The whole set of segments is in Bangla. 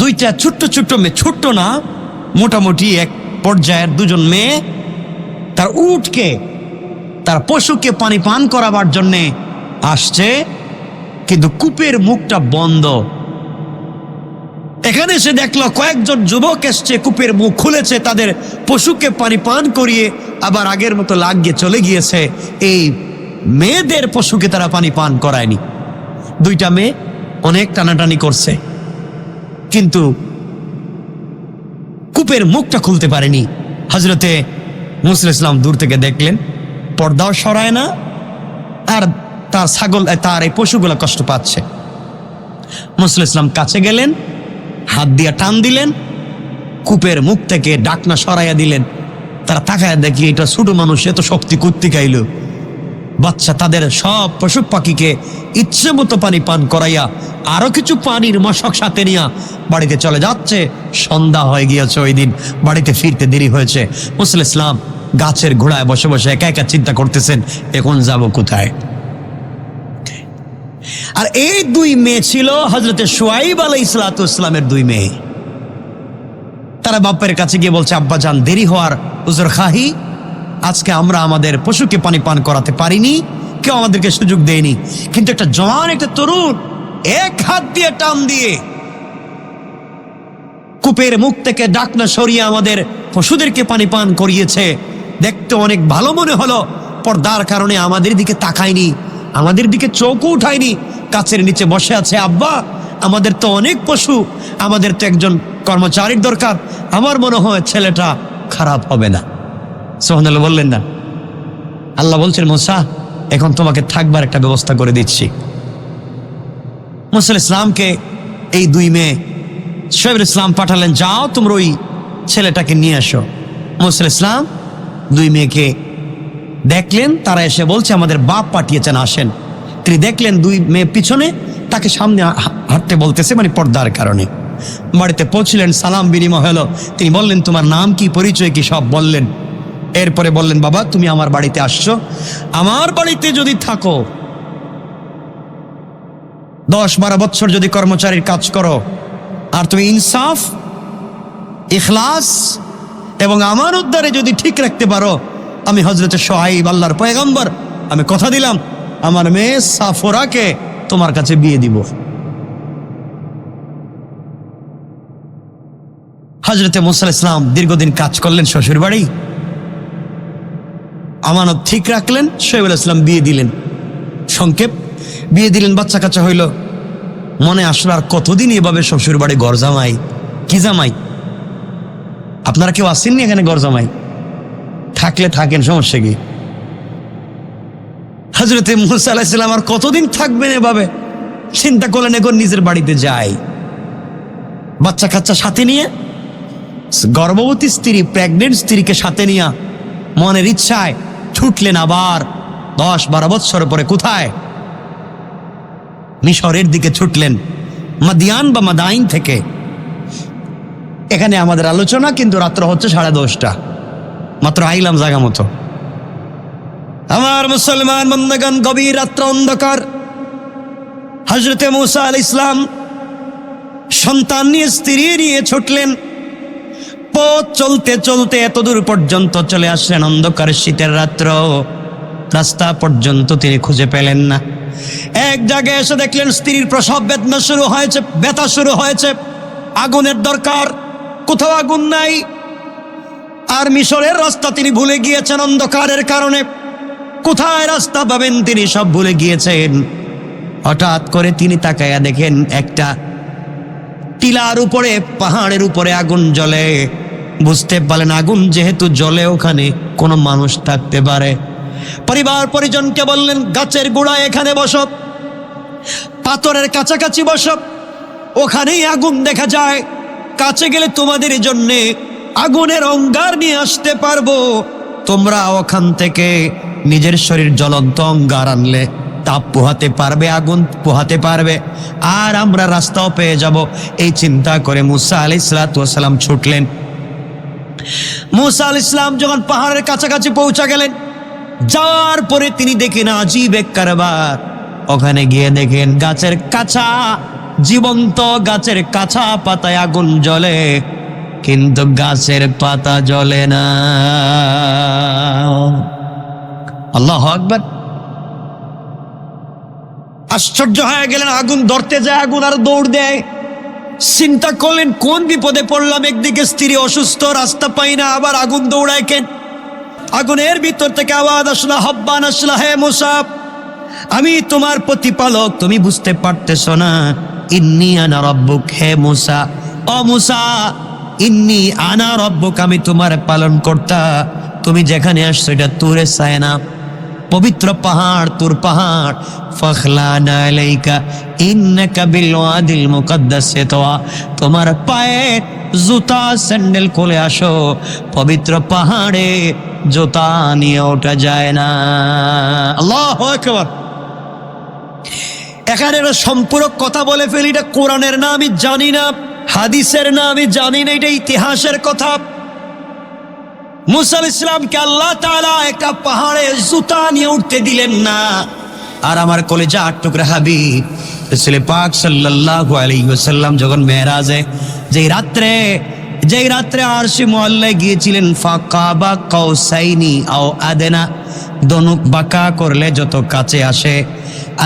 দুইটা ছোট্ট ছোট্ট মেয়ে, ছোট্ট না, মোটামুটি এক পর্যায়ের দুজন মেয়ে, তার উটকে, তার পশুকে পানি পান করাবার জন্যে আসছে, কিন্তু কূপের মুখটা বন্ধ। এখানে সে দেখল কয়েকজন যুবক এসছে, কূপের মুখ খুলেছে, তাদের পশুকে পানি পান করিয়ে আবার আগের মতো লাগিয়ে চলে গিয়েছে। এই মেয়েদের পশুকে তারা পানি পান করায়নি। দুইটা মেয়ে অনেক টানাটানি করছে। কিন্তু কূপের মুখটা খুলতে পারেনি। হজরতে মুসলিম ইসলাম দূর থেকে দেখলেন পর্দাও সরায় না, আর তার ছাগল, তার এই পশুগুলো কষ্ট পাচ্ছে। মুসলিম ইসলাম কাছে গেলেন, হাত দিয়া টান দিলেন, কূপের মুখ থেকে ডাকনা সরাইয়া দিলেন। তারা তাকায় দেখি, এটা ছোট মানুষ এত শক্তি কুর্তি খাইল বাচ্চা তাদের সব পশু পাখিকে ইচ্ছে মতো পানি পান করাইয়া, আরও কিছু পানির মশক সাথে নিয়া বাড়িতে চলে যাচ্ছে। সন্ধ্যা হয়ে গিয়েছে ওই দিন। বাড়িতে ফিরতে দেরি হয়েছে। মুসলিম ইসলাম গাছের ঘোড়ায় বসে বসে একা একা চিন্তা করতেছেন, এখন যাব কোথায়? আর এই দুই মেয়ে ছিল হজরতে সোয়াইব আলাই ইসলাত ইসলামের দুই মেয়ে। তারা বাপ্পের কাছে গিয়ে বলছে, আব্বা যান দেরি হওয়ার উজর খাহি আজকে আমরা আমাদের পশুকে পানি পান করাতে পারিনি, কেউ আমাদেরকে সুযোগ দেয়নি। কিন্তু একটা জওয়ান একটা তরুণ, এক হাত দিয়ে টান দিয়ে কূপের মুখ থেকে ডাকনা সরিয়ে আমাদের পশুদেরকে পানি পান করিয়েছে। দেখতে অনেক ভালো মনে হলো। পর্দার কারণে আমাদের দিকে তাকায়নি, আমাদের দিকে চোখও উঠায়নি। কাছের নিচে বসে আছে, আব্বা, আমাদের তো অনেক পশু, আমাদের তো একজন কর্মচারীর দরকার। আমার মনে হয় ছেলেটা খারাপ হবে না। সোহানাল্লাহ বললেন, না, আল্লাহ বলছেন, মোসা, এখন তোমাকে থাকবার একটা ব্যবস্থা করে দিচ্ছি। মুসল ইসলামকে এই দুই মেয়ে শোয়েব ইসলাম পাঠালেন, যাও, তোমরা ওই ছেলেটাকে নিয়ে আসো। মুসল ইসলাম দুই মেয়েকে দেখলেন, তারা এসে বলছে, আমাদের বাপ পাঠিয়েছেন, আসেন। তিনি দেখলেন, দুই মেয়ে পিছনে তাকে সামনে হাঁটতে বলতেছে মানে পর্দার কারণে। বাড়িতে পৌঁছলেন, সালাম বিনিময় হলো। তিনি বললেন, তোমার নাম কি, পরিচয় কি, সব বললেন। এরপরে বললেন, বাবা, তুমি আমার বাড়িতে আসছো। আমার বাড়িতে যদি থাকো, দশ বারো বছর যদি কর্মচারীর কাজ করো, আর তুমি ইনসাফ, ইখলাস এবং আমার উদ্ধারে যদি ঠিক রাখতে পারো, আমি হজরতে সোহাইব, আল্লাহর পয়গম্বর, আমি কথা দিলাম, আমার মেয়ে সাফোরাকে তোমার কাছে বিয়ে দিব। হজরতে মুসাল ইসলাম দীর্ঘদিন কাজ করলেন শ্বশুর বাড়ি আমানত ঠিক রাখলেন শোয়েবুল ইসলাম বিয়ে দিলেন। সংক্ষেপ, বিয়ে দিলেন বাচ্চা কাচ্চা হইল। মনে আসলো, আর কতদিন এভাবে শ্বশুর বাড়ি ঘর জামাই? কি জামাই? আপনারা কেউ আসেননি এখানে ঘর জামাই? থাকলে থাকেন, সমস্যা কি? হজরতে মুসা আলাহিসাল্লাম আর কতদিন থাকবেন এভাবে? চিন্তা করলেন, এখন নিজের বাড়িতে যাই। বাচ্চা কাচ্চা সাথে নিয়ে, গর্ভবতী স্ত্রী প্রেগনেন্ট স্ত্রীকে সাথে নিয়ে, মনের ইচ্ছায় ছুটলেন আবার দশ বারো বৎসর পরে কোথায়? মিশরের দিকে ছুটলেন মাদিয়ান বা মাদাইন থেকে। এখানে আমাদের আলোচনা, কিন্তু রাত্র হচ্ছে সাড়ে দশটা। মাত্র আইলাম জায়গা মতো। আমার মুসলমান বন্দগান গভীর রাত্র অন্ধকার। হজরতে মুসা আল ইসলাম সন্তান নিয়ে, স্ত্রী নিয়ে ছুটলেন। পথ চলতে চলতে এতদূর পর্যন্ত চলে আসলেন অন্ধকার শীতের রাত্র। রাস্তা পর্যন্ত তিনি খুঁজে পেলেন না। এক জায়গায় এসে দেখলেন স্ত্রীর প্রসব বেদনা শুরু হয়েছে, ব্যথা শুরু হয়েছে। আগুনের দরকার, কোথাও আগুন নাই। আর মিশরের রাস্তা তিনি ভুলে গিয়েছেন অন্ধকারের কারণে। কোথায় রাস্তা পাবেন তিনি সব ভুলে গিয়েছেন। হঠাৎ করে তিনি তাকায়া দেখেন একটা টিলার উপরে, পাহাড়ের উপরে আগুন জ্বলে। বুঝতে পারলেন আগুন যেহেতু জলে ওখানে কোনো মানুষ থাকতে পারে। পরিবার পরিজনকে বললেন, গাছের গোড়ায় এখানে বসব পাথরের কাছাকাছি বসব ওখানেই আগুন দেখা যায়। কাছে গেলে তোমাদের জন্যে আগুনের অঙ্গার নিয়ে আসতে পারব। তোমরা ওখান থেকে নিজের শরীর জ্বলন্ত অঙ্গার আনলে তাপ পোহাতে পারবে, আগুন পোহাতে পারবে। আর আমরা রাস্তাও পেয়ে যাব। এই চিন্তা করে মুসা আলি সালাম ছুটলেন। মুসা আল ইসলাম যখন পাহাড়ের কাছাকাছি পৌঁছা গেলেন, যাওয়ার পরে তিনি দেখেন আজীব এক কারবার। ওখানে গিয়ে দেখেন গাছের কাছা, জীবন্ত গাছের কাছা পাতায় আগুন জ্বলে, কিন্তু গাছের পাতা জ্বলে না। আল্লাহ আকবার। আশ্চর্য হয়ে গেলেন, আগুন ধরতে যায়, আগুন আর দৌড় দেয়। চিন্তা করলেন, কোন বিপদে পড়লাম? একদিকে স্ত্রী অসুস্থ, রাস্তা পাই না, আবার আগুন দৌড়ায় কেন? আগুনের ভিতর থেকে আওয়াজ আসলা, হব্বান আসলা, হে মুসাফ আমি তোমার প্রতিপালক, তুমি বুঝতে পারতেছ না। ইন্নি আনা রব্বুক, হে মুসা ও মুসা, ইন্নি আনা রব্বুক, আমি তোমার পালন কর্তা তুমি যেখানে আসছো, এটা তুরে চায় না। পবিত্র পাহাড়, তোর পাহাড়। তোমার পায়ে জুতা, স্যান্ডেল খুলে আসো। পবিত্র পাহাড়ে জুতা নিয়ে ওঠা যায় না। আল্লাহু আকবার। এখানে একটা সম্পূরক কথা বলে ফেলি, এটা কোরআনের না, আমি জানি না। হাদিসের না, আমি জানি না, এটা ইতিহাসের কথা। মুসাল ইসলামকে আল্লাহ তাআলা একটা পাহাড়ে জুতা নিয়ে উঠতে দিলেন না। আর আমার কলেজা আট টুকরা হাবিব, রসুল পাক সাল্লাল্লাহু আলাইহি ওয়াসাল্লাম যখন মেরাজে যেই রাত্রে যেই রাত্রে আরশি মহল্লায় গিয়েছিলেন, ফাকাবা কাউসাইনি আও আদেনা, দনুক বাঁকা করলে যত কাছে আসে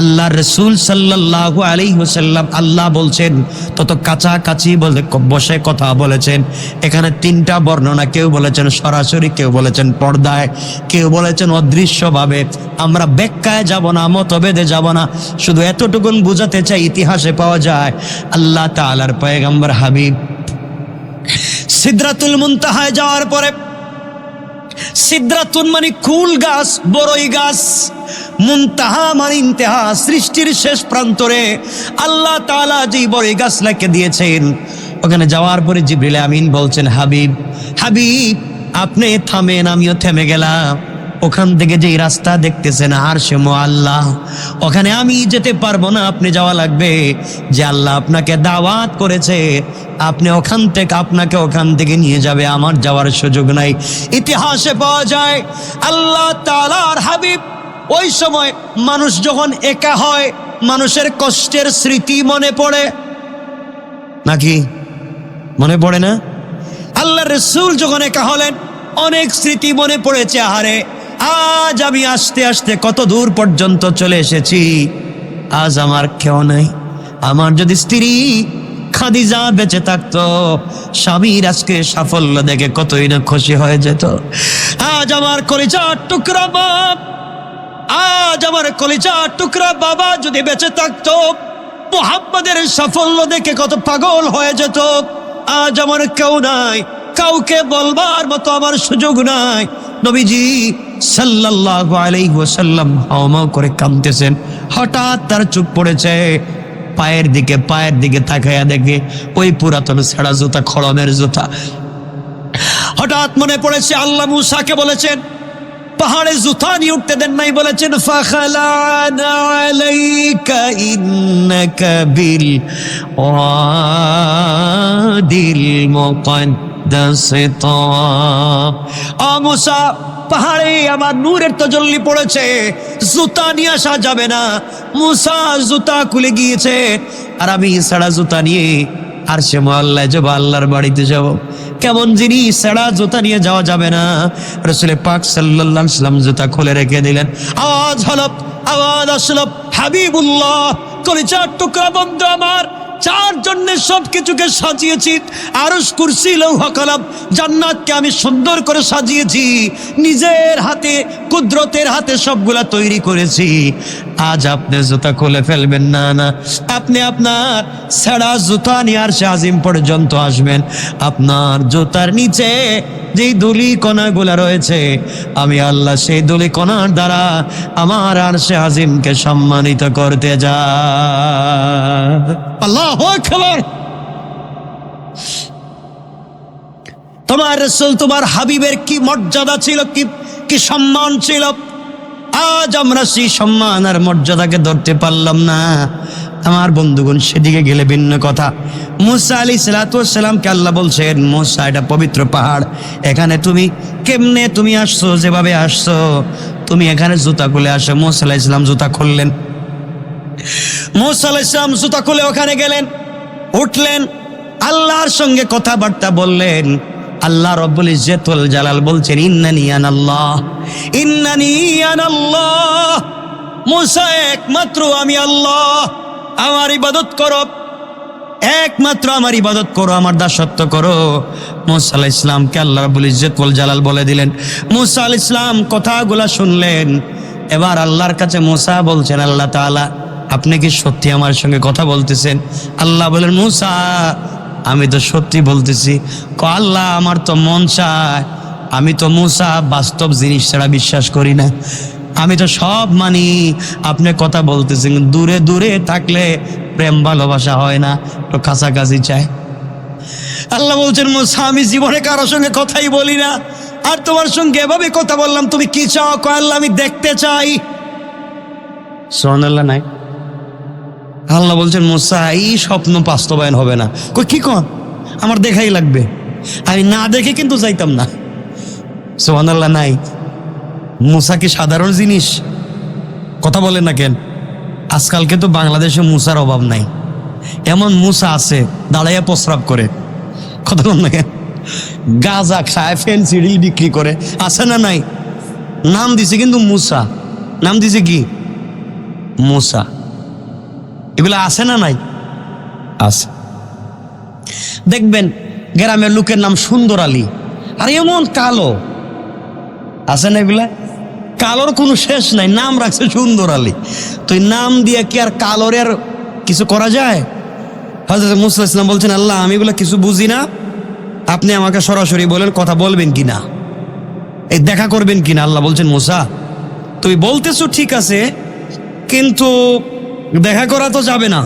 আল্লাহ রসুল সাল্লাল্লাহু আলাইহি ওয়াসাল্লাম আল্লাহ বলছেন, তত কাছাকাছি বলে বসে কথা বলেছেন। এখানে তিনটা বর্ণনা, কেউ বলেছেন সরাসরি, কেউ বলেছেন পর্দায়, কেউ বলেছেন অদৃশ্যভাবে। আমরা ব্যাখ্যায় যাব না, মতভেদে যাব না, শুধু এতটুকুন বুঝাতে চাই, ইতিহাসে পাওয়া যায়। আল্লাহ তাআলার পয়গম্বর হাবিব সিদ্রাতুল মুনতাহায় যাওয়ার পরে সিদ্রাতুন মানে কুল গাছ, বড়ই গাছ। মুনতাহা মানে ইন্তেহা, সৃষ্টির শেষ প্রান্তরে। আল্লাহ তাআলা যেই বড়ই গাছ লাকে দিয়েছেন, ওখানে যাওয়ার পরে জিবরিল আমিন বলছেন, হাবিব হাবিব, আপনি থামেন, আমিও থেমে গেলাম। ওখান থেকে যেই রাস্তা দেখতেছেন আর সে আল্লাহ ওখানে আমি যেতে পারব না, আপনি যাওয়া লাগবে। যে আল্লাহ আপনাকে দাওয়াত করেছে আপনি ওখান থেকে আপনাকে ওখান থেকে নিয়ে যাবে, আমার যাওয়ার সুযোগ নাই। ইতিহাসে পাওয়া যায়, আল্লাহ তালার হাবিব ওই সময় মানুষ যখন একা হয়, মানুষের কষ্টের স্মৃতি মনে পড়ে। নাকি? মনে পড়ে না? আল্লাহ রসুল যখন একা হলেন, অনেক স্মৃতি মনে পড়েছে, আহারে, আজ আমি আস্তে আস্তে কত দূর পর্যন্ত চলে এসেছি। আজ আমার কেউ নাই, আমার যদি স্ত্রী খাদিজা বেঁচে থাকতো। স্বামীর আজকে সাফল্য দেখে কতই না খুশি হয়ে যেত। আজ আমার কলিজার টুকরা বাপ, আজ আমার কলিজার টুকরা বাবা যদি বেঁচে থাকতো, মোহাম্মদের সাফল্য দেখে কত পাগল হয়ে যেত। আজ আমার কেউ নাই, কাউকে বলবার মতো আমার সুযোগ নাই। নবীজি সাল্লাল্লাহু আলাইহি ওয়াসাল্লাম হাওমাও করে কাঁদতেছেন। হঠাৎ তার চুপ পড়েছে পায়ের দিকে পায়ের দিকে তাকায়া দেখে ওই পুরাতন ছেঁড়া জুতা খড়মের জুতা। হঠাৎ মনে পড়েছে আল্লাহ মুসাকে বলেছেন, পাহাড়ে জুতা নিয়ে উঠতে দেন নাই, বলেছেন ও মুসা পাহাড়ে আমার নূরের তজল্লি পড়েছে। জুতা নিয়ে আসা যাবে না। মুসা জুতা খুলে গিয়েছে। আর আমি সাড়া জুতা নিয়ে আর সে মহল্লায় যাব, আল্লাহর বাড়িতে যাব। কেমন জিনিস, সেরা জুতা নিয়ে যাওয়া যাবে না। রসুলের পাক সাল্লাল্লাহু সাল্লাম জুতা খুলে রেখে দিলেন। আওয়াজ হলো, আওয়াজ আসলো, হাবিবুল্লাহ, কলিজার টুকরা বন্ধু আমার। চার জন্য সব কিছুকে সাজিয়েছি। আরস কুরসি, লৌহ জান্নাতকে আমি সুন্দর করে সাজিয়েছি। নিজের হাতে, কুদরতের হাতে সবগুলা তৈরি করেছি। আজ আপনি জুতা খুলে ফেলবেন, না না। আপনি আপনার সেরা জুতা নিয়ে আর সে আজিম পর্যন্ত আসবেন। আপনার জুতার নিচে যেই দুলি কণাগুলা রয়েছে, আমি আল্লাহ সেই দুলি কণার দ্বারা আমার আর সে আজিমকে সম্মানিত করতে যা আল্লাহ খবর তোমার রসুল, তোমার হাবিবের কি মর্যাদা ছিল, কি কি সম্মান ছিল? আজ আমরা সেই সম্মান আর মর্যাদাকে ধরতে পারলাম না। আমার বন্ধুগণ, সেদিকে গেলে ভিন্ন কথা। মুসা আলী সালাতামকে আল্লাহ বলছেন, মুসা, এটা পবিত্র পাহাড়। এখানে তুমি কেমনে তুমি আসছো, যেভাবে আসছো? তুমি এখানে জুতা খুলে আসো। মুসা আলাহ ইসলাম জুতা খুললেন। মুসা আলাইহিস সালাম জুতা খুলে ওখানে গেলেন, উঠলেন। আল্লাহর সঙ্গে কথাবার্তা বললেন, আল্লাহ রব্বুল ইজ্জতুল জালাল বলছেন, ইন্নানি আনাল্লাহ ইন্নানি আনাল্লাহ মুসা, একমাত্র আমি আল্লাহ। আমার ইবাদত করো। একমাত্র আমার ইবাদত করো, আমার দাসত্ব করো। মুসা আলাহ ইসলামকে আল্লাহ রাবুল ইজ্জতুল জালাল বলে দিলেন। মুসা আল ইসলাম কথাগুলা শুনলেন। এবার আল্লাহর কাছে মুসা বলছেন, আল্লাহ তাআলা, আপনি কি সত্যি আমার সঙ্গে কথা বলতেছেন? আল্লাহ বলেন মুসা, আমি তো সত্যি বলতেছি। ক, আল্লাহ, আমার তো মন চায়। আমি তো মুসা বাস্তব জিনিস ছাড়া বিশ্বাস করি না। আমি তো সব মানি। আপনি কথা বলতেছেন, দূরে দূরে থাকলে প্রেম ভালোবাসা হয় না তো কাছাকাছি চায় আল্লাহ বলছেন আমি জীবনে কারোর সঙ্গে কথাই বলি না। আর তোমার সঙ্গে এভাবে কথা বললাম, তুমি কি চাও? আল্লাহ, আমি দেখতে চাই। সোহানাল্লাহ নাই। আল্লাহ বলছেন, মুসা, এই স্বপ্ন বাস্তবায়ন হবে না। কই কি কন আমার দেখাই লাগবে। আমি না দেখে কিন্তু যাইতাম না। সোহানাল্লাহ নাই। মুসা কি সাধারণ জিনিস? কথা বলেন না কেন? আজকালকে তো বাংলাদেশে মুসার অভাব নাই। এমন মুসা আছে, দাঁড়াইয়া প্রস্রাব করে। কথা বল না কেন? গাঁজা খায় ফেন্সি রিল বিক্রি করে। আছে না নাই? নাম দিছে কিন্তু মুসা। নাম দিছে কি? মুসা। এগুলো আছে না নাই? আছে। দেখবেন, গ্রামের লোকের নাম সুন্দর আলী। আর এমন কালো। আছে না এগুলা? কালোর কোনো শেষ নাই, নাম রাখছে সুন্দর আলী। তো এই নাম দিয়ে কি আর কালোর আর কিছু করা যায়? হজরত মুসা ইসলাম বলছেন, আল্লাহ, আমি এগুলো কিছু বুঝি না। আপনি আমাকে সরাসরি বলেন, কথা বলবেন কি না? এই দেখা করবেন কি না? আল্লাহ বলছেন, মুসা তুই বলতেছো ঠিক আছে, কিন্তু দেখা করা তো যাবে না।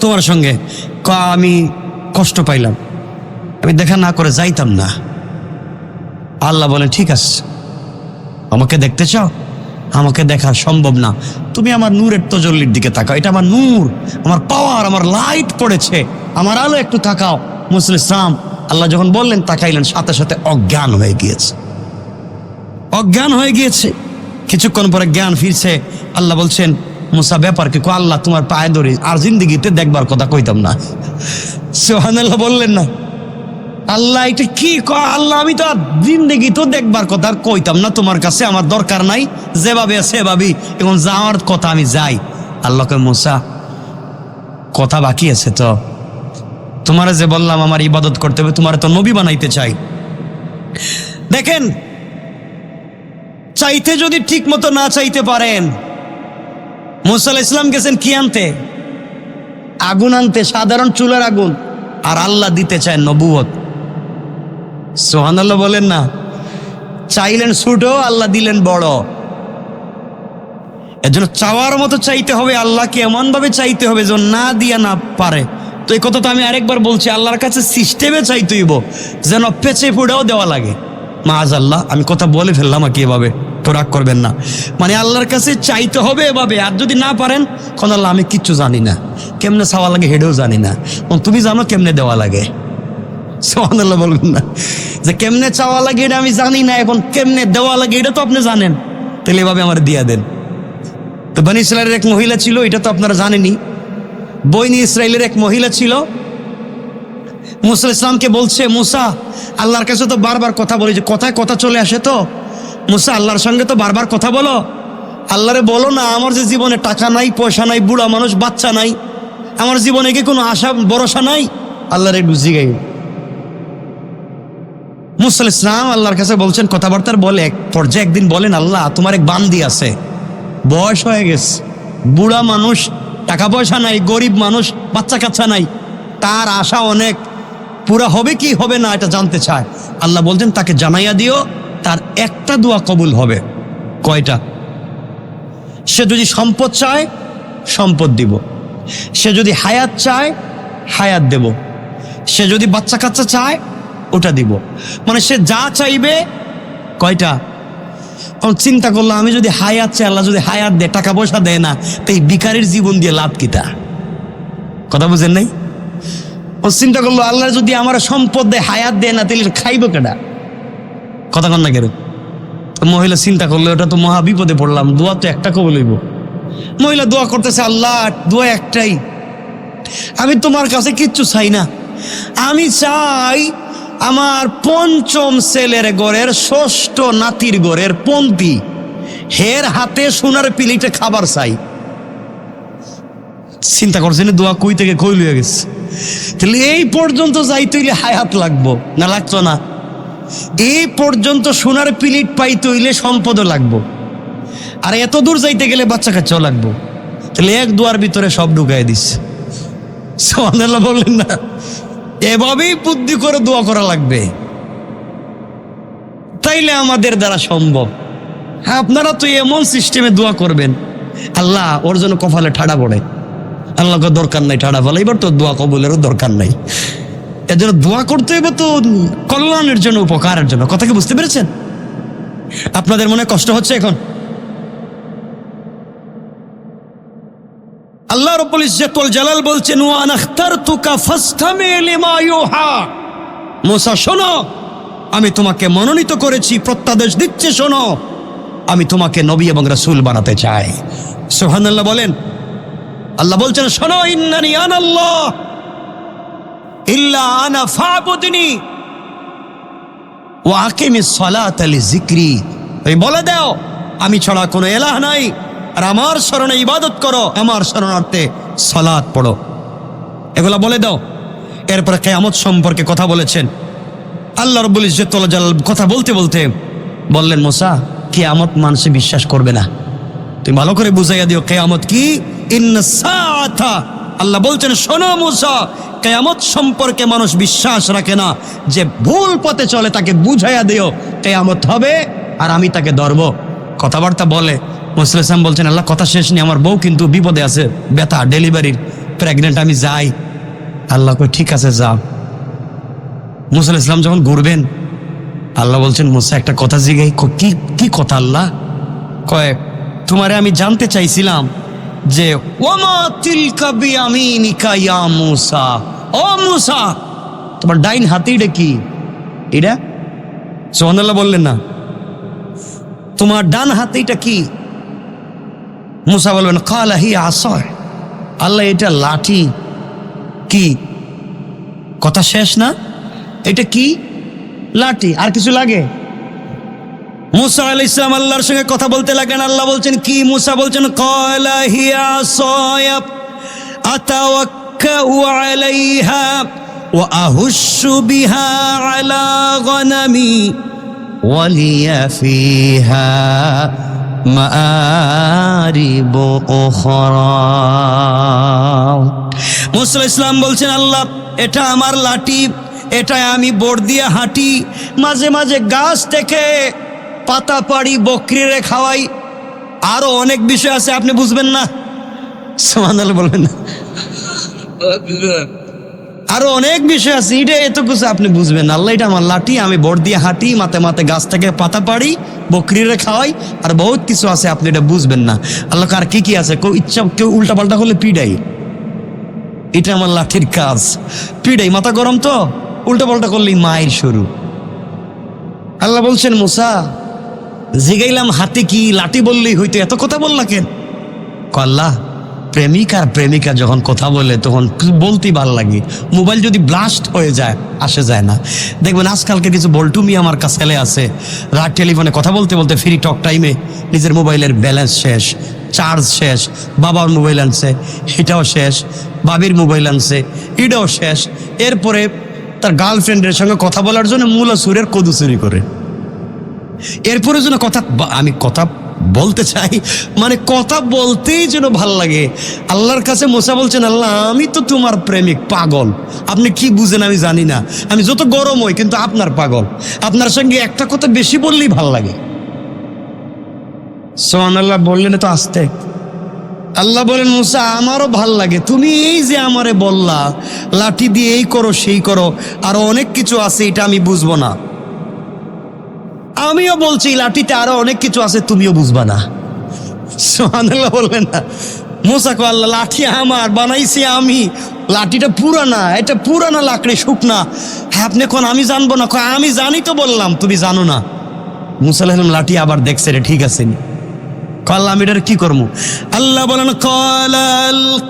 তোমার সঙ্গে আমি কষ্ট পাইলাম। আমি দেখা না করে যাইতাম না। আল্লাহ বলেন, ঠিক আছে। আমাকে দেখতে চাও? আমাকে দেখা সম্ভব না। তুমি আমার নূরের তজল্লির দিকে তাকাও। এটা আমার নূর, আমার পাওয়ার, আমার লাইট পড়েছে। আমার আলো একটু তাকাও। মুসলিম ইসলাম, আল্লাহ যখন বললেন, তাকাইলেন, সাথে সাথে অজ্ঞান হয়ে গিয়েছে। অজ্ঞান হয়ে গিয়েছে। কিছুক্ষণ পরে জ্ঞান ফিরছে। আল্লাহ বলছেন, মুসা, ব্যাপার কি? আল্লাহ, তোমার পায়ে ধরে। আর জিন্দিগিতে দেখবার কথা কইতাম না। সোহান আল্লাহ বললেন না। আল্লাহ, এটা কি আল্লাহ, আমি তো জিন্দেগি তো দেখবার কথা আর কইতাম না তোমার কাছে, আমার দরকার নাই। যেভাবে, সেভাবেই। এখন যাওয়ার কথা আমি যাই। আল্লাহকে মোসা, কথা বাকি আছে তো। তোমার যে বললাম আমার ইবাদত করতে হবে, তোমার তো নবী বানাইতে চাই। দেখেন, চাইতে যদি ঠিক মতো না চাইতে পারেন মুসাল ইসলাম গেছেন কি আনতে? আগুন আনতে, সাধারণ চুলার আগুন। আর আল্লাহ দিতে চায় নবুয়ত। সোহান আল্লাহ বলেন না। চাইলেন ছোট, আল্লাহ দিলেন বড়। এর জন্য চাওয়ার মতো চাইতে হবে, আল্লাহকে এমন ভাবে চাইতে হবে যেন না দিয়া না পারে। তো এই কথা তো আমি আরেকবার বলছি, আল্লাহর কাছে সিস্টেমে চাইতেইব যেন পেঁচে ফুড়েও দেওয়া লাগে। মাজ আল্লাহ আমি কথা বলে ফেললাম আর কি এভাবে তো রাগ করবেন না। মানে আল্লাহর কাছে চাইতে হবে এভাবে, আর যদি না পারেন, কোন আল্লাহ আমি কিচ্ছু জানি না। কেমনে চাওয়া লাগে হেডেও জানি না। তুমি জানো কেমনে দেওয়া লাগে। সোহানাল্লাহ বলবেন না। যে কেমনে চাওয়া লাগে এটা আমি জানি না, এখন কেমনে দেওয়া লাগে এটা তো আপনি জানেন। তাহলে এভাবে আমার দিয়া দেন। তো বানি ইসরায়েলের এক মহিলা ছিল, এটা তো আপনারা জানেনই। বইনি ইসরায়েলের এক মহিলা ছিল। মুসা ইসলামকে বলছে, মুসা, আল্লাহর কাছে তো বারবার কথা বলি, যে কথায় কথা চলে আসে তো। মুসা, আল্লাহর সঙ্গে তো বারবার কথা বলো। আল্লাহরে বলো না, আমার যে জীবনে টাকা নাই, পয়সা নাই, বুড়া মানুষ, বাচ্চা নাই, আমার জীবনে কি কোনো আশা, ভরসা নাই? আল্লাহরে বুঝি গাই মুসাল ইসলাম আল্লাহর কাছে বলছেন, কথাবার্তার বলে, এক পর্যায়ে একদিন বলেন, আল্লাহ, তোমার এক বান্দি আছে। বয়স হয়ে গেছে। বুড়া মানুষ, টাকা পয়সা নাই, গরিব মানুষ, বাচ্চা কাচ্চা নাই। তার আশা অনেক। পুরা হবে কি হবে না, এটা জানতে চায়। আল্লাহ বলছেন, তাকে জানাইয়া দিও, তার একটা দোয়া কবুল হবে। কয়টা? সে যদি সম্পদ চায়, সম্পদ দিব। সে যদি হায়াত চায়, হায়াত দেব। সে যদি বাচ্চা কাচ্চা চায় ওটা দিব। মানে সে যা চাইবে, কয়টা? চিন্তা করলাম, আমি যদি হায়াত চাই আল্লাহ যদি হায়াত দেয় টাকা পয়সা দেয় না, তো এই বিকারের জীবন দিয়ে লাভ কিতা? কথা বুঝেন নাই? ও চিন্তা করল, আল্লাহ যদি আমার সম্পদ দেয় হায়াত দেয় না, তাহলে খাইব কেটা কথা কন না কেন? মহিলা চিন্তা করল ওটা তো মহা বিপদে পড়লাম, দোয়া তো একটা কবল হইব। মহিলা দোয়া করতেছে, আল্লাহ, দোয়া একটাই, আমি তোমার কাছে কিচ্ছু চাই না। আমি চাই আমার পঞ্চম ছেলের গড়ের ষষ্ঠ নাতির গড়ের পন্থী। হের হাতে সোনার পিলিটে খাবার চাই। চিন্তা করছেন দোয়া কই থেকে কই লইয়া গেছে? তাহলে এই পর্যন্ত যাইতে হইলে হায়াত লাগবো, না লাগতো না? এই পর্যন্ত সোনার পিলিট পাইতে হইলে সম্পদও লাগবো। আর এত দূর যাইতে গেলে বাচ্চা কাচ্চাও লাগবো। তাহলে এক দুয়ার ভিতরে সব ঢুকাই সোহানাল্লাহ বললেন না। এভাবেই বুদ্ধি করে দোয়া করা লাগবে। তাইলে আমাদের দ্বারা সম্ভব। হ্যাঁ আপনারা তো এমন সিস্টেমে দোয়া করবেন। আল্লাহ ওর জন্য কপালে ঠাড়া পড়ে। আল্লাহকে দরকার নাই ঠাড়া বলে, এবার তো দোয়া কবুলেরও দরকার নাই। এর জন্য দোয়া করতে হবে তো কল্যাণের জন্য, উপকারের জন্য। কথা কি বুঝতে পেরেছেন? আপনাদের মনে কষ্ট হচ্ছে এখন? আল্লাহ রব্বুল ইজ্জাতুল জালাল বলছেন, ওয়া আনাখতারতুকা ফাসতামি লিমা ইউহা। মুসা, শোনো, আমি তোমাকে মনোনীত করেছি, প্রত্যাদেশ দিচ্ছে, শোনো, আমি তোমাকে নবী এবং রাসূল বানাতে চাই। সুবহানাল্লাহ বলেন। আল্লাহ বলছেন, শোনো, ইন্নানি আনাল্লাহ ইল্লা আনা ফাবুদনি ওয়া আকিমিস সালাতা লিযিকরি বলে দাও, আমি ছাড়া কোনো এলাহ নাই। আর আমার স্মরণে ইবাদত করো, আমার স্মরণার্থে সালাত পড়ো। এগুলা বলে দাও। এরপরে কেয়ামত সম্পর্কে কথা বলেছেন। আল্লাহ রব্বুল ইজ্জতুল জালাল কথা বলতে বলতে বললেন, মোসা, কেয়ামত মানুষে বিশ্বাস করবে না। তুমি ভালো করে বুঝাইয়া দিও, কেয়ামত কি? আল্লাহ বলছেন, শোনো মোসা, কেয়ামত সম্পর্কে মানুষ বিশ্বাস রাখে না। যে ভুল পথে চলে তাকে বুঝাইয়া দিও, কেয়ামত হবে আর আমি তাকে ধরব। কথাবার্তা বলে। মুসলিম বলছেন, আল্লাহ, কথা শেষ নেই, আমার বউ কিন্তু বিপদে আছে, ব্যথা, ডেলিভারির প্রেগনেন্ট আমি যাই। আল্লাহ কই ঠিক আছে, যা। মুসা ইসলাম যখন ঘুরবেন, আল্লাহ বলছেন, মুসা, একটা কথা জিগাই কি কি কথা আল্লাহ? কয়, তোমারে আমি জানতে চাইছিলাম যে তোমার ডাইন হাতে এটা কি? এটা? সোহানাল্লাহ বললেন, না। তোমার ডান হাতে এটা কি? মুসা বলবেন, কালা হি আসয় আল্লাহ এটা লাঠি কি? কথা শেষ না? এটা কি? লাঠি। আর কিছু লাগে? মুসা আলাই ইসলাম আল্লাহর সঙ্গে কথা বলতে লাগেন আল্লাহ বলছেন, কি মুসা? বলছেন, কলা হিয়া সয়াব আতাওয়াক্কাউ আলাইহা ওয়া বিহা আলা গনামি ওয়ালিয়া ফিহা মাআরিব উখরা। মুসা ইসলাম বলছেন, আল্লাহ, এটা আমার লাঠি এটা আমি বোর্ড দিয়ে হাঁটি, মাঝে মাঝে গাছ থেকে পাতা পাড়ি বকরিরে খাওয়াই। আরও অনেক বিষয় আছে, আপনি বুঝবেন না। সমান বলবেন না। আরও অনেক বিষয় আছে, এটা এত কিছু আপনি বুঝবেন আল্লাহ এটা আমার লাঠি, আমি বোর্ড দিয়ে হাঁটি মাথে মাথে গাছ থেকে পাতা পাড়ি, বকরিরে খাওয়াই, আর বহুত কিছু আছে, আপনি এটা বুঝবেন না। আল্লাহ আর কি কি আছে? কেউ ইচ্ছা, কেউ উল্টা পাল্টা করলে পিডাই। এটা আমার লাঠির কাজ। পিডাই, মাথা গরম তো? উল্টা পাল্টা করলেই মায়ের শুরু। আল্লাহ বলছেন, মুসা, জিগাইলাম হাতে কি, লাঠি বললেই হইতো, এত কথা বললা কেন? আল্লাহ প্রেমিক আর প্রেমিকা যখন কথা বলে, তখন বলতেই ভালো লাগে। মোবাইল যদি ব্লাস্ট হয়ে যায়, আসে যায় না। দেখবেন আজকালকে কিছু বল্টুমি আমার কাছে আছে রাত টেলিফোনে কথা বলতে বলতে ফ্রি টক টাইমে নিজের মোবাইলের ব্যালেন্স শেষ চার্জ শেষ, বাবার মোবাইল আনছে এটাও শেষ, বাবির মোবাইল আনছে, এটাও শেষ। এরপরে তার গার্লফ্রেন্ডের সঙ্গে কথা বলার জন্য মূলা সুরের কদু চুরি করে। এরপরে যেন কথা, আমি কথা বলতে চাই মানে কথা বলতেই যেন ভালো লাগে। আল্লাহর কাছে মোসা বলছেন, আল্লাহ, আমি তো তোমার প্রেমিক, পাগল। আপনি কি বুঝেন আমি জানি না। আমি যত গরম হই, কিন্তু আপনার পাগল। আপনার সঙ্গে একটা কথা বেশি বললেই ভালো লাগে। সোহান আল্লাহ বললেন তো আসতে। আল্লাহ বলেন, মুসা, আমারও ভালো লাগে। তুমি এই যে আমারে বললা, লাঠি দিয়ে এই করো, সেই করো, আরও অনেক কিছু আছে, এটা আমি বুঝব না। আমিও বলছি লাঠিতে আরও অনেক কিছু আছে, তুমিও বুঝবা না। সোহানুল্লাহ বললেন না। আল্লাহ, লাঠি আমার, বানাইছি আমি। লাঠিটা পুরানা, এটা পুরানা লাকড়ি, শুকনা। হ্যাঁ আপনি কোন, আমি জানব না। আমি জানি তো বললাম, তুমি জানো না। মুসা আলাইহিস লাঠি আবার দেখছে রে ঠিক আছে নি। কল্লা আমি এটার কি করব? আল্লাহ বলেন কলাল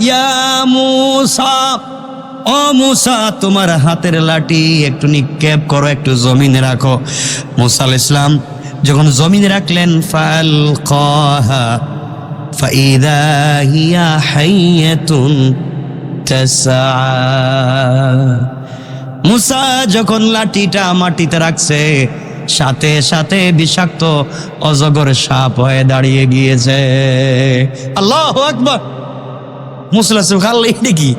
ইয়া মুসা। ও মুসা, তোমার হাতের লাঠি একটু নিক্ষেপ করো, একটু জমিনে রাখো। মুসা আল ইসলাম যখন জমিনে রাখলেন ফাল কহা ফাইদা হিয়া হাইয়াতুন মুসা যখন লাঠিটা মাটিতে রাখছে, সাথে সাথে বিষাক্ত অজগর সাপ হয়ে দাঁড়িয়ে গিয়েছে। আল্লাহ আকবর! মুসলা সুখাল নাকি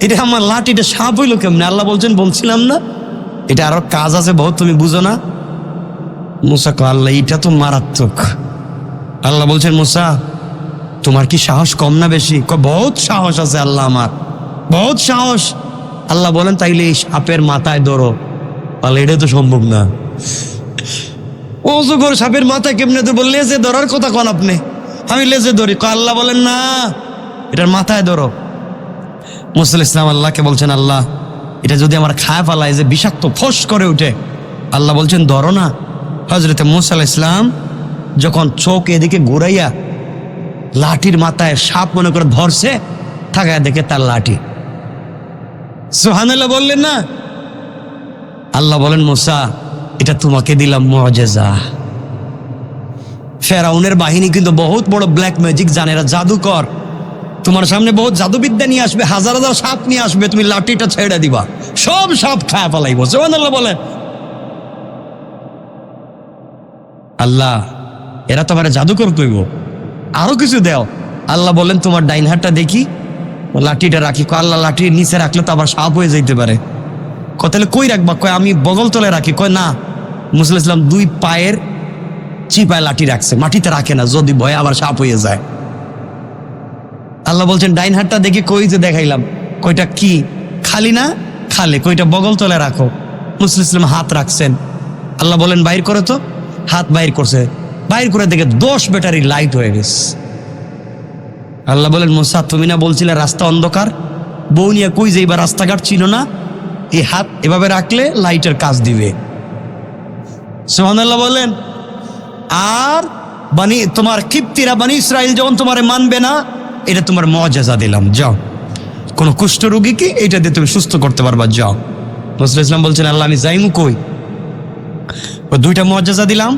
এটা আমার লাঠিটা সাপ হইল কেমনে? আল্লাহ বলছেন, বলছিলাম না। এটা আরও কাজ আছে, বহুত, তুমি বুঝো না। মুসা কো আল্লাহ এটা তো মারাত্মক। আল্লাহ বলছেন, মুসা, তোমার কি সাহস কম না বেশি? বহুত সাহস আছে আল্লাহ আমার। বহুত সাহস। আল্লাহ বলেন, তাইলে এই সাপের মাথায় ধরো। তাহলে এটা তো সম্ভব না। ও জগর সাপের মাথায় কেমনে ধরবো? লেজে ধরার কথা কন আপনি। আমি লেজে ধরি। আল্লাহ বলেন, না, এটার মাথায় ধরো। মুসল ইসলাম আল্লাহকে বলছেন, আল্লাহ, এটা যদি আমার খায় ফেলায় যে বিষাক্ত ফস করে উঠে। আল্লাহ বলছেন, ধরো না। হজরতে মুসাল ইসলাম যখন চোখ এদিকে ঘুরাইয়া লাঠির মাথায় সাপ মনে করে ধরছে থাকায় দেখে তার লাঠি। সোহানাল্লাহ বললেন না। আল্লাহ বলেন, মুসা, এটা তোমাকে দিলাম মজেজা। ফেরাউনের বাহিনী কিন্তু বহুত বড় ব্ল্যাক ম্যাজিক জানে, এরা জাদুকর। তোমার সামনে বহুত জাদুবিদ্যা নিয়ে আসবে, হাজার হাজার সাপ নিয়ে আসবে, তুমি লাঠিটা ছেড়ে দিবা। সব সাপ খায় ফেলাইব। সোহানাল্লাহ বলে আল্লাহ, এরা তো আমার জাদুকর কইব আরও কিছু দেও। আল্লাহ বলেন, তোমার ডাইন হাতটা দেখি, লাঠিটা রাখি। আল্লাহ লাঠির নিচে রাখলে তো আবার সাপ হয়ে যাইতে পারে। কয়, তাহলে কই রাখবা? কয়, আমি বগল তলে রাখি। কয়, না, মুসলিম ইসলাম দুই পায়ের চিপায় লাঠি রাখছে, মাটিতে রাখে না। যদি ভয়ে আবার সাপ হয়ে যায়। আল্লাহ বলছেন, ডাইন হাতটা দেখি কই যে দেখাইলাম? কইটা কি? খালি না? খালে। কইটা বগল তলে রাখো। মুসলিম ইসলাম হাত রাখছেন। আল্লাহ বলেন, বাইর করে তো। হাত বাইর করছে। বাইর করে দেখে দশ ব্যাটারি লাইট হয়ে গেছে। আল্লাহ বলেন, মুসা, তুমি না বলছিলে রাস্তা অন্ধকার? বউ নিয়ে কই যে এবার রাস্তাঘাট ছিল না? এই হাত এভাবে রাখলে লাইটের কাজ দিবে। সোহান আল্লাহ বলেন, আর বানি, তোমার কিপ্তিরা বানি ইসরায়েল যখন তোমারে মানবে না এটা তোমার মজাজা দিলাম, যাও। কোনো কুষ্ঠ রোগীকে এটা দিয়ে তুমি সুস্থ করতে পারবা, যাও। নজরুল ইসলাম বলছেন, আল্লাহ, আমি যাইমু কই? দুইটা মর্যাদা দিলাম।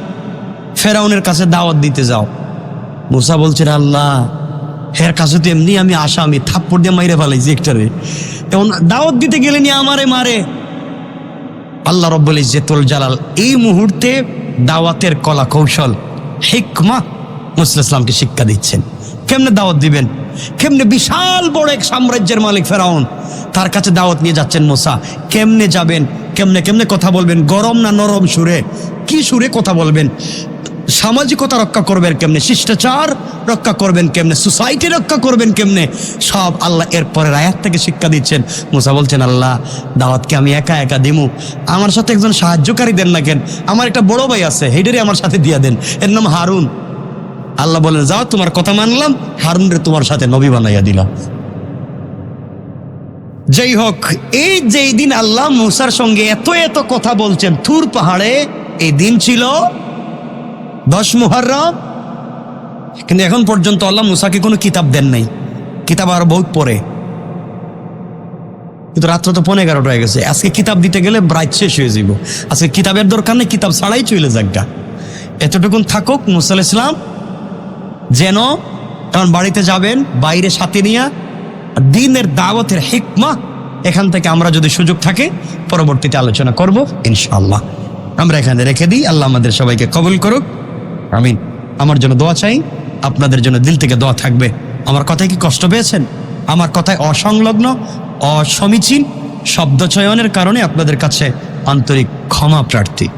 ফেরাউনের কাছে দাওয়াত দিতে যাও। মুসা বলছেন, আল্লাহ, হের কাছে তো এমনি আমি আসা, আমি থাপ্পড় দিয়ে মাইরে ফেলাইছি একটারে এখন দাওয়াত দিতে গেলে নিয়ে আমারে মারে। আল্লাহ রব্বুল ইজ্জতুল জালাল এই মুহূর্তে দাওয়াতের কলা কৌশল হিকমা মুসলিম ইসলামকে শিক্ষা দিচ্ছেন। কেমনে দাওয়াত দিবেন? কেমনে বিশাল বড় এক সাম্রাজ্যের মালিক ফেরাউন? তার কাছে দাওয়াত নিয়ে যাচ্ছেন মোসা। কেমনে যাবেন? কেমনে কেমনে কথা বলবেন? গরম না নরম সুরে? কি সুরে কথা বলবেন? সামাজিকতা রক্ষা করবেন কেমনে? শিষ্টাচার রক্ষা করবেন কেমনে? সোসাইটি রক্ষা করবেন কেমনে? সব আল্লাহ এর পরের আয়াত থেকে শিক্ষা দিচ্ছেন। মুসা বলছেন, আল্লাহ, দাওয়াতকে আমি একা একা দিমু। আমার সাথে একজন সাহায্যকারী দেন না কেন? আমার একটা বড় ভাই আছে, হেডেরই আমার সাথে দিয়ে দেন। এর নাম হারুন। আল্লাহ বলেন, যাও, তোমার কথা মানলাম হারুন রে তোমার সাথে নবী বানাইয়া দিলাম। যাই হোক, এই যেই দিন আল্লাহ মুসার সঙ্গে এত এত কথা বলছেন, থুর পাহাড়ে, এই দিন ছিল দশ মুহররম। কিন্তু এখন পর্যন্ত আল্লাহ মুসাকে কোনো কিতাব দেন নাই। কিতাব আরও বহুত পরে কিন্তু রাত্র তো পনেরো এগারোটা হয়ে গেছে। আজকে কিতাব দিতে গেলে ব্রাইট শেষ হয়ে যাব আজকে কিতাবের দরকার নেই, কিতাব ছাড়াই চলে যাকগা এতটুকুন থাকুক, মুসা আলাইহিস সালাম যেন তখন বাড়িতে যাবেন, বাইরে সাথে নিয়ে দিনের দাওয়াতের হিকমা, এখান থেকে আমরা যদি সুযোগ থাকে, পরবর্তীতে আলোচনা করব, ইনশাআল্লাহ। আমরা এখানে রেখে দিই, আল্লাহ আমাদের সবাইকে কবুল করুক। আমিন। আমার জন্য দোয়া চাই, আপনাদের জন্য দিল থেকে দোয়া থাকবে। আমার কথায় কি কষ্ট পেয়েছেন? আমার কথায় অসংলগ্ন, অসমীচীন শব্দ চয়নের কারণে আপনাদের কাছে আন্তরিক ক্ষমা প্রার্থী।